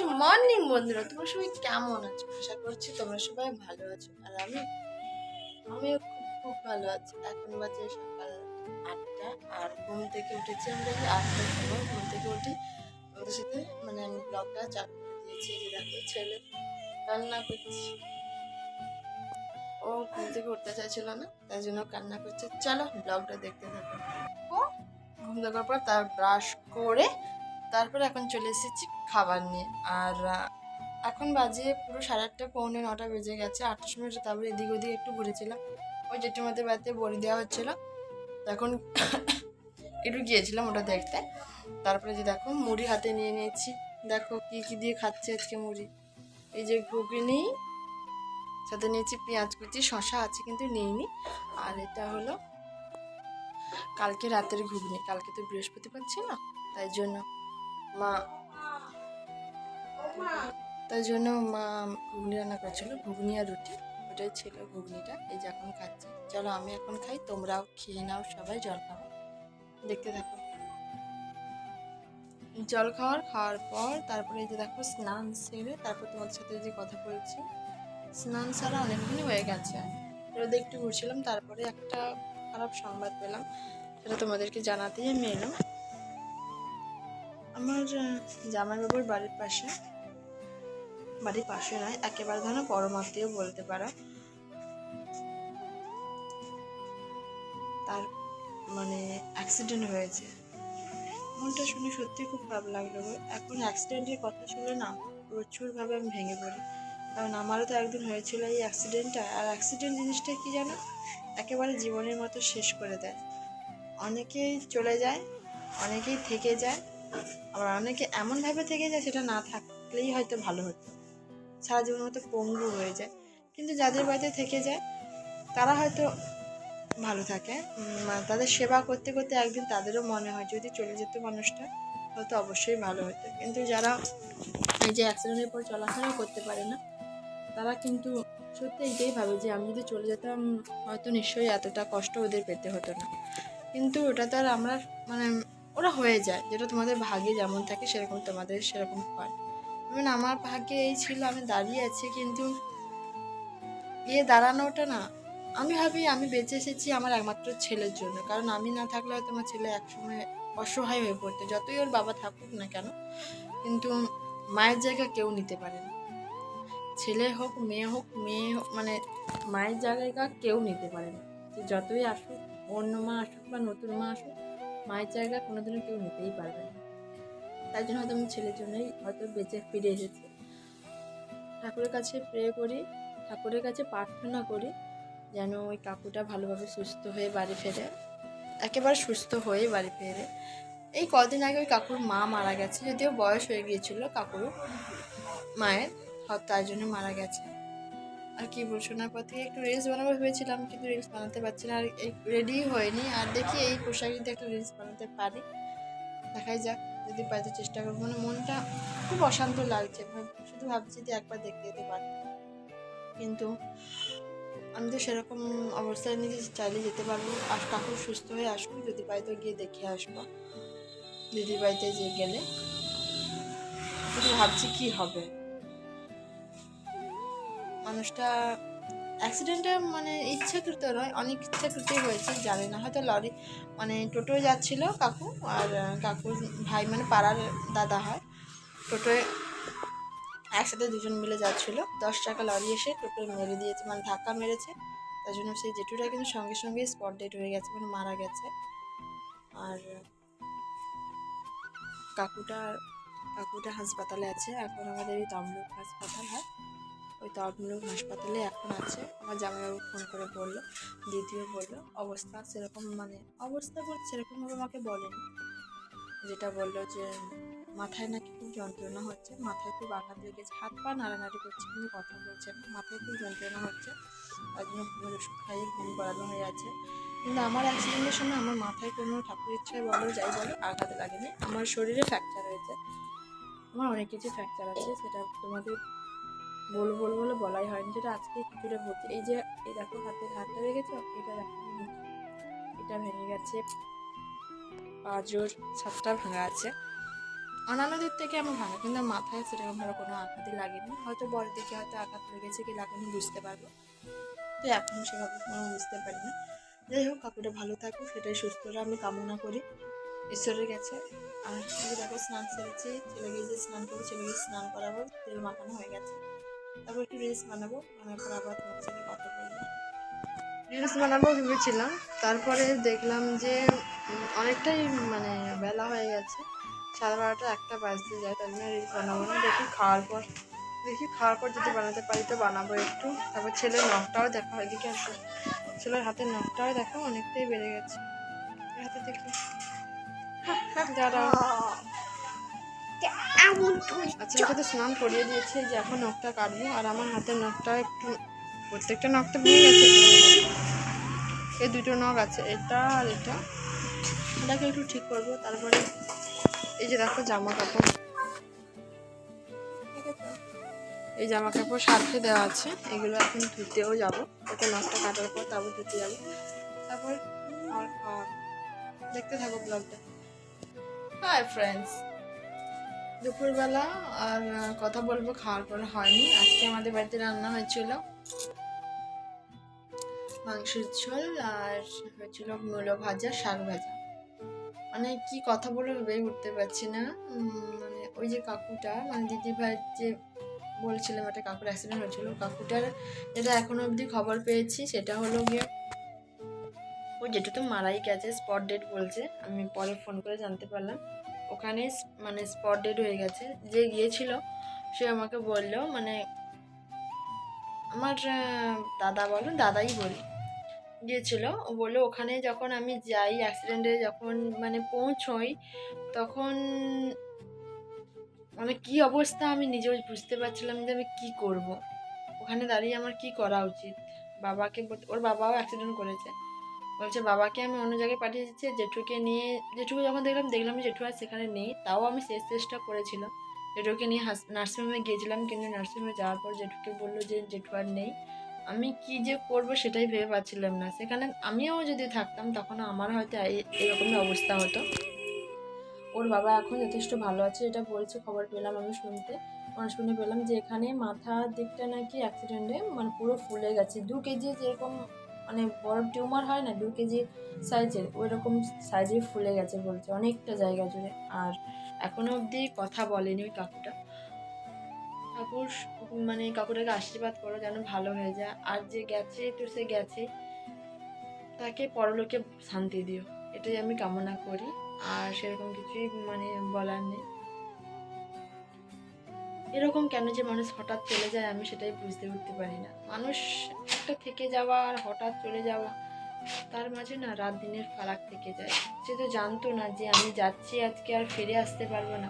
Good morning বন্ধুরা। তোমরা সবাই কেমন আছো? আশা করছি তোমরা সবাই ভালো আছো। আর আমি, আমিও খুব ভালো আছি। এখন বাজে সকাল আটটা, আর ঘুম থেকে উঠেছি আমরা আটটার সময়। ঘুম থেকে উঠি আমাদের সাথে মানে আমি ব্লগটা চালু করে দিয়েছি যে দেখো, ছেলে কান্না করছি। ও ঘুম থেকে উঠতে চাইছিল না, তাই জন্য কান্না করছে। চলো ব্লগটা দেখতে থাকো। ঘুম দেওয়ার পর তার ব্রাশ করে তারপর এখন চলে এসেছি খাবার নিয়ে। আর এখন বাজে পুরো সাড়ে আটটা, পৌনে নটা বেজে গেছে। আটটার সময় তারপরে এদিক ওদিক একটু ঘুরেছিলাম। ওই জেঠিমাদের বাড়িতে বড়ি দেওয়া হচ্ছিল। তখন একটু গিয়েছিলাম ওটা দেখতে। তারপরে যে দেখো মুড়ি হাতে নিয়ে নিয়েছি। দেখো কি কি দিয়ে খাচ্ছে আজকে মুড়ি। এই যে ঘুগনি, সাথে নিয়েছি পেঁয়াজ কুচি শশা আছে কিন্তু নিইনি। আর এটা হলো কালকে রাতের ঘুগনি। কালকে তো বৃহস্পতিবার ছিল, তাই জন্য মা। তাই জন্য মা ঘুগনি রান্না করেছিল, ঘুগনি আর রুটি। ওটাই ছিল ঘুগনিটা, এই যে এখন খাচ্ছি। চলো আমি এখন খাই, তোমরাও খেয়ে নাও সবাই জল খাও। দেখতে থাকো। জল খাওয়ার খাওয়ার পর তারপরে এই যে দেখো স্নান সেরে তারপর তোমাদের সাথে যে কথা বলছি। স্নান সারা অনেকদিনই হয়ে গেছে। রোদে একটু ঘুরছিলাম, তারপরে একটা খারাপ সংবাদ পেলাম। সেটা তোমাদেরকে জানাতেই আমি এলাম। আমার জামাইবাবুর বাড়ির পাশে বাড়ির পাশে নয়, একেবারে ধরো পরমাত্মীয় বলতে পারো। তার মানে অ্যাক্সিডেন্ট হয়েছে। মনটা শুনে সত্যি খুব খারাপ লাগল। এখন অ্যাক্সিডেন্টের কথা শুনে না, প্রচুরভাবে আমি ভেঙে পড়ি। কারণ আমারও তো একদিন হয়েছিল এই অ্যাক্সিডেন্টটা আর অ্যাক্সিডেন্ট জিনিসটা কি জানো? একেবারে জীবনের মতো শেষ করে দেয়। অনেকেই চলে যায়, অনেকেই থেকে যায়। আবার অনেকে এমনভাবে থেকে যায় সেটা না থাকলেই হয়তো ভালো হতো। সারা জীবনের মতো পঙ্গু হয়ে যায়। কিন্তু যাদের বাড়িতে থেকে যায়, তারা হয়তো ভালো থাকে। মানে তাদের সেবা করতে করতে একদিন তাদেরও মনে হয় যদি চলে যেত মানুষটা, হয়তো অবশ্যই ভালো হতো। কিন্তু যারা এই যে অ্যাক্সিডেন্টের পর চলাফেরাও করতে পারে না, তারা কিন্তু সত্যি এটাই ভাবে যে আমি যদি চলে যেতাম, হয়তো নিশ্চয়ই এতটা কষ্ট ওদের পেতে হতো না। কিন্তু ওটা তো আর আমরা মানে ওরা হয়ে যায়। যেটা তোমাদের ভাগ্যে যেমন থাকে, সেরকম তোমাদের সেরকম হয়। মানে আমার ভাগ্যে এই ছিল, আমি দাঁড়িয়ে আছি, কিন্তু গিয়ে দাঁড়ানোটা না। আমি ভাবি, আমি বেঁচে এসেছি আমার একমাত্র ছেলের জন্য। কারণ আমি না থাকলে হয়তো আমার ছেলে একসময় অসহায় হয়ে পড়তো। যতই ওর বাবা থাকুক না কেন, কিন্তু মায়ের জায়গা কেউ নিতে পারে না ছেলে হোক, মেয়ে হোক মেয়ে হোক মানে মায়ের জায়গা কেউ নিতে পারে না যতই আসুক, অন্য মা আসুক বা নতুন মা আসুক মায়ের জায়গা কোনোদিনও কেউ নিতেই পারবে না। তাই জন্য হয়তো আমি ছেলের জন্যই হয়তো বেঁচে ফিরে এসেছি। ঠাকুরের কাছে প্রে করি, ঠাকুরের কাছে প্রার্থনা করি যেন ওই কাকুটা ভালোভাবে সুস্থ হয়ে বাড়ি ফেরে, একেবারে সুস্থ হয়ে বাড়ি ফেরে। এই কদিন আগে ওই কাকুর মা মারা গেছে, যদিও বয়স হয়ে গিয়েছিল কাকুর মায়ের, তার জন্য মারা গেছে। আর কি বল শোনার পর থেকে একটু রিলস বানাবো ভেবেছিলাম, কিন্তু রিলস বানাতে পারছি না, আর রেডি হয়নি। আর দেখি এই পোশাক যদি একটা রিলস বানাতে পারি, দেখাই যাক, যদি পাইতে চেষ্টা করব। মানে মনটা খুব অশান্ত লাগছে শুধু ভাবছি যে একবার দেখতে যেতে পারি। কিন্তু আমি তো সেরকম অবস্থায় যে চাইলে যেতে পারব। আর কাকুর সুস্থ হয়ে আসব যদি পাই তো গিয়ে দেখে আসব। দিদি বাড়িতে যে গেলে। কিন্তু ভাবছি কি হবে। মানুষটা অ্যাক্সিডেন্টটা মানে ইচ্ছাকৃত নয় অনেক ইচ্ছাকৃতই হয়েছে, জানি না। হয়তো লরি মানে টোটো যাচ্ছিল কাকু আর কাকুর ভাই মানে পাড়ার দাদা হয়। টোটোয় একসাথে দুজন মিলে যাচ্ছিল। দশ টাকা লরি এসে টোটোয় মেরে দিয়েছে মানে ধাক্কা মেরেছে। তার জন্য সেই জেঠুটা কিন্তু সঙ্গে সঙ্গে স্পট ডেট হয়ে গেছে মানে মারা গেছে। আর কাকুটা কাকুটা হাসপাতালে আছে। এখন আমাদের এই তমলুক হাসপাতাল হয়। ওই তমলুক হাসপাতালে এখন আছে। আমার জামাইবাবু ফোন করে বলল দিদিও বলল, অবস্থা সেরকম মানে অবস্থা বলতে সেরকমভাবে আমাকে বলেনি। যেটা বলল যে, মাথায় নাকি খুব যন্ত্রণা হচ্ছে, মাথায় খুব আঘাত লেগেছে হাত পা নাড়ানাড়ি করছে কিন্তু কথা বলছে না, মাথায় খুব যন্ত্রণা হচ্ছে, তার জন্য ঘুমের ওষুধ খাইয়ে ঘুম করানো হয়ে আছে। কিন্তু আমার অ্যাক্সিডেন্টের সময় আমার মাথায় কোনো ঠাকুর ইচ্ছায় বলো, যাই বলো, আঘাত লাগেনি। আমার শরীরে ফ্র্যাকচার হয়েছে। আমার অনেক কিছু ফ্র্যাকচার আছে, সেটা তোমাকে বলব বলব বলে বলাই হয়নি। যেটা আজকে কিছুটা ভর্তি। এই যে, এই দেখো হাতের হাতটা দেখেছ এটা দেখো। এটা ভেঙে গেছে। পাঁচজোর সাতটা ভাঙা আছে। অন্যান্য দিক থেকে আমার ভালো কিন্তু মাথায় সেরকম ভালো কোনো আঘাতই লাগেনি। হয়তো বড় দিকে হয়তো আঘাত লেগেছে কি লাগেনি বুঝতে পারব। তো এখন সেভাবে কোনো বুঝতে পারি না। যাই হোক, কাকুটা ভালো থাকুক, সেটাই সুস্থরা আমি কামনা করি। ঈশ্বরের কাছে। আর দেখো, স্নান সেরেছি, ছেলেকে যে স্নান করব ছেলেকে স্নান করাবো, তেল মাখানো হয়ে গেছে। তারপর একটু রিলস বানাবো। বানার পর আবার তোমার সাথে কথা বলব। রিলস বানাবো ভেবেছিলাম। তারপরে দেখলাম যে অনেকটাই মানে বেলা হয়ে গেছে। সাড়ে বারোটা একটা বাজতে যায় তার জন্য রিলস বানাবো না। দেখি খাওয়ার পর দেখি খাওয়ার পর যদি বানাতে পারি তো বানাবো একটু। তারপর ছেলের নখটাও দেখা হয় এদিকে আসো। ছেলের হাতের নখটাও দেখা অনেকটাই বেড়ে গেছে। হাতে দেখি। দাঁড়াও আচ্ছা ওকে তো স্নান করিয়ে দিয়েছে যে এখন নখটা কাটবো, আর আমার হাতের নখটা একটু, প্রত্যেকটা নখটা ভেঙে গেছে। এই দুটো নখ আছে, এটা আর এটা। এটাকে একটু ঠিক করব, তারপরে এই যে দেখো জামা কাপড়। এই জামা কাপড় সার্ফে দেওয়া আছে, এগুলো এখন ধুতেও যাব। ওকে নখটা কাটার পর তারপর ধুতে যাব। তারপর আর দেখতে থাকো ব্লগটা। হাই ফ্রেন্ডস দুপুরবেলা আর কথা বলব, খাওয়ার পর হয়নি। আজকে আমাদের বাড়িতে রান্না হয়েছিল মাংসের ঝোল আর হয়েছিল মূলো ভাজা, শাক ভাজা। মানে কি কথা বলে ভেবেই উঠতে পারছি না। মানে ওই যে কাকুটা মানে দিদি ভাই যে বলছিলাম, একটা কাকুর অ্যাক্সিডেন্ট হয়েছিল কাকুটার যেটা এখনও অবধি খবর পেয়েছি, সেটা হলো গিয়ে ও যেটা তো মারাই গেছে স্পট ডেট বলছে। আমি পরে ফোন করে জানতে পারলাম। ওখানে মানে স্পট ডেট হয়ে গেছে। যে গিয়েছিল, সে আমাকে বলল মানে আমার দাদা বলো, দাদাই বলি। গিয়েছিল, ও বলল, ওখানে যখন আমি যাই অ্যাক্সিডেন্টে যখন মানে পৌঁছই, তখন মানে কি অবস্থা আমি নিজেও বুঝতে পারছিলাম যে আমি কি করব। ওখানে দাঁড়িয়ে আমার কি করা উচিত? বাবাকে ওর বাবাও অ্যাক্সিডেন্ট করেছে। বলছে, বাবাকে আমি অন্য জায়গায় পাঠিয়ে দিচ্ছি, জেঠুকে নিয়ে। জেঠুকে যখন দেখলাম দেখলাম জেঠু আর সেখানে নেই, তাও আমি শেষ চেষ্টা করেছিলাম জেঠুকে নিয়ে নার্সিংহোমে গিয়েছিলাম, কিন্তু নার্সিংহোমে যাওয়ার পর জেঠুকে বলল যে, জেঠু আর নেই। আমি কি যে করব সেটাই ভেবে পাচ্ছিলাম না। সেখানে আমিও যদি থাকতাম তখন আমার হয়তো এরকমই অবস্থা হতো। ওর বাবা এখন যথেষ্ট ভালো আছে, এটা বলছে, খবর পেলাম আমি শুনতে। মানে শুনে পেলাম যে, এখানে মাথার দিকটা নাকি অ্যাক্সিডেন্টে মানে পুরো ফুলে গেছে। দু কেজি যেরকম মানে বড় টিউমার হয় না দু কেজি সাইজের ওই রকম সাইজে ফুলে গেছে বলছে, অনেকটা জায়গা জুড়ে। আর এখনও অবধি কথা বলেনি ওই কাকুটা। ঠাকুর মানে কাকুটাকে আশীর্বাদ করো যেন ভালো হয়ে যায়। আর যে গেছে তো সে গেছে, তাকে পরলোকে শান্তি দিও। এটাই আমি কামনা করি। আর সেরকম কিছুই মানে বলার নেই। এরকম কেন যে মানুষ হঠাৎ চলে যায় আমি সেটাই বুঝতে উঠতে পারি না। মানুষ একটা থেকে যাওয়া আর হঠাৎ চলে যাওয়া, তার মাঝে না রাত দিনের ফারাক থেকে যায়। সে তো জানতো না যে আমি যাচ্ছি আজকে আর ফিরে আসতে পারব না।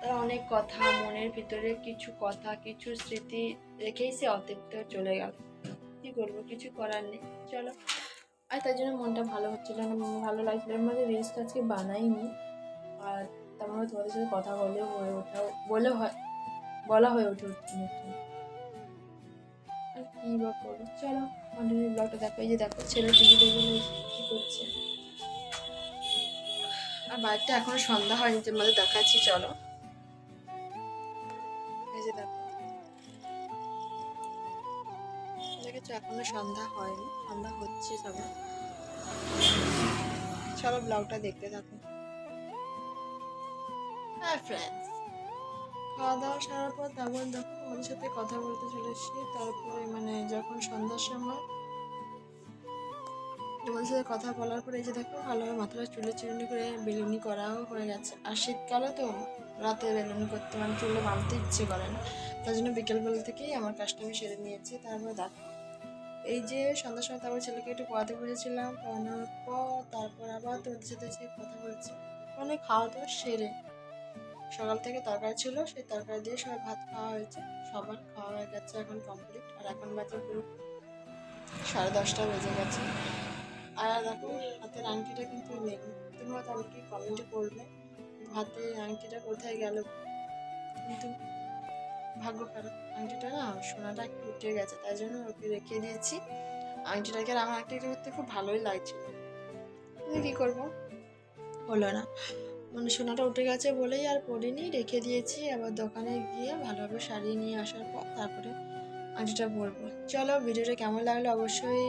তার অনেক কথা, মনের ভিতরে কিছু কথা, কিছু স্মৃতি রেখেই সে অতিরিক্ত চলে গেল। কি করব, কিছু করার নেই। চলো। আর তার জন্য মনটা ভালো হচ্ছিল না ভালো লাগছিল এর মধ্যে রিলস তো আজকে বানাইনি। আর তেমন তোমাদের সাথে কথা বলেও হয়ে ওঠা বলে হয় বলা হয়ে ওঠে উঠছে আর কী বা করব? চলো কন্টিনিউ ব্লগটা দেখো। এই যে দেখো, ছেলে টিভি দেখে কী করছে? আর বাড়িটা এখনও সন্ধ্যা হয়নি, তোমাদের দেখাচ্ছি, চলো। এই যে দেখো। দেখেছ এখনও সন্ধ্যা হয়নি, সন্ধ্যা হচ্ছে সবে। চলো ব্লগটা দেখতে থাকো। হ্যাঁ ফ্রেন্ডস খাওয়া দাওয়া সারার পর তারপর দেখো আমাদের সাথে কথা বলতে চলে এসেছি, তারপরে মানে যখন সন্ধ্যার সময় তোমাদের সাথে কথা বলার পরে এই যে দেখো, ভালোভাবে মাথাটা চুলে চিরুনি করে বেলুনি করাও হয়ে গেছে। আর শীতকালে তো রাতে বেলুনি করতে মানে চুলে বাঁধতে ইচ্ছে করে না। তার জন্য বিকেলবেলা থেকেই আমার কাজটা আমি সেরে নিয়েছি। তারপরে দেখো, এই যে সন্ধ্যার সময় তারপর ছেলেকে একটু পড়াতে বসেছিলাম, পড়ানোর পর তারপর আবার তোমাদের সাথে কথা বলছি মানে খাওয়া দাওয়া সেরে সকাল থেকে তরকারি ছিল, সেই তরকারি দিয়ে সবাই ভাত খাওয়া হয়েছে। সবার খাওয়া হয়ে গেছে এখন কমপ্লিট আর এখন বাজে পুরো সাড়ে দশটা বেজে গেছে। আর দেখো, হাতের আংটিটা কিন্তু নেই। তোমরা তো আমাকে কমেন্টে করবে হাতে আংটিটা কোথায় গেল? কিন্তু ভাগ্য খারাপ। আংটিটা না সোনাটা একটু উঠে গেছে, তাই জন্য ওকে রেখে দিয়েছি। আংটিটাকে আর আমার আংটিটা করতে খুব ভালোই লাগছিল। কিন্তু কী করব? হলো না। মানে সোনাটা উঠে গেছে বলেই আর পরিনি, রেখে দিয়েছি। আবার দোকানে গিয়ে ভালোভাবে সারিয়ে নিয়ে আসার পর তারপরে আংটিটা পরবো। চলো, ভিডিওটা কেমন লাগল অবশ্যই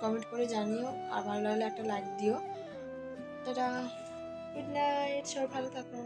কমেন্ট করে জানিও। আর ভালো লাগলে একটা লাইক দিও। তারা গুড নাইট সবাই ভালো থাকো।